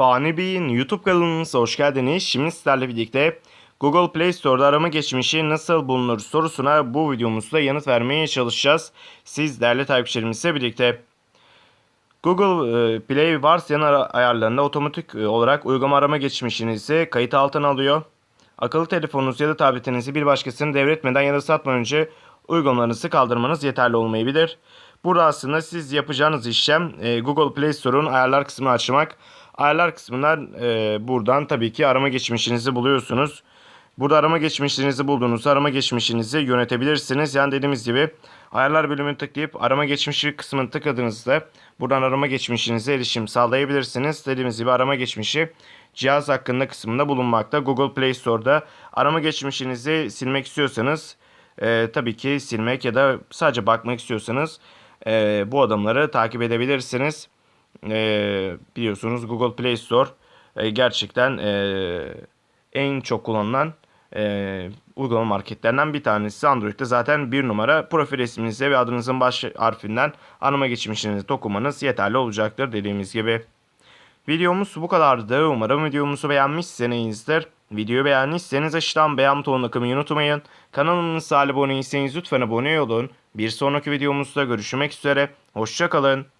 Fani Bey'in YouTube kanalımıza hoş geldiniz. Şimdi sizlerle birlikte Google Play Store'da arama geçmişi nasıl bulunur sorusuna bu videomuzda yanıt vermeye çalışacağız. Siz değerli takipçilerimizle birlikte. Google e, Play varsayılan ara- ayarlarında otomatik e, olarak uygulama arama geçmişinizi kayıt altına alıyor. Akıllı telefonunuzu ya da tabletinizi bir başkasına devretmeden ya da satmadan önce uygulamalarınızı kaldırmanız yeterli olmayabilir. Burada aslında siz yapacağınız işlem e, Google Play Store'un ayarlar kısmını açmak. Ayarlar kısmından e, buradan tabii ki arama geçmişinizi buluyorsunuz. Burada arama geçmişinizi bulduğunuzda arama geçmişinizi yönetebilirsiniz. Yani dediğimiz gibi ayarlar bölümünü tıklayıp arama geçmişi kısmını tıkladığınızda buradan arama geçmişinize erişim sağlayabilirsiniz. Dediğimiz gibi arama geçmişi cihaz hakkında kısmında bulunmakta. Google Play Store'da arama geçmişinizi silmek istiyorsanız e, tabii ki silmek ya da sadece bakmak istiyorsanız e, bu adımları takip edebilirsiniz. E, biliyorsunuz Google Play Store e, gerçekten e, en çok kullanılan e, uygulama marketlerinden bir tanesi. Android'de zaten bir numara profil resminize ve adınızın baş harfinden arama geçmişinizi dokumanız yeterli olacaktır dediğimiz gibi. Videomuz bu kadardı. Umarım videomuzu beğenmişsinizdir. Videoyu beğendiyseniz aşağıdan beğen butonuna kılmayı unutmayın. Kanalımıza abone değilseniz lütfen abone olun. Bir sonraki videomuzda görüşmek üzere. Hoşçakalın.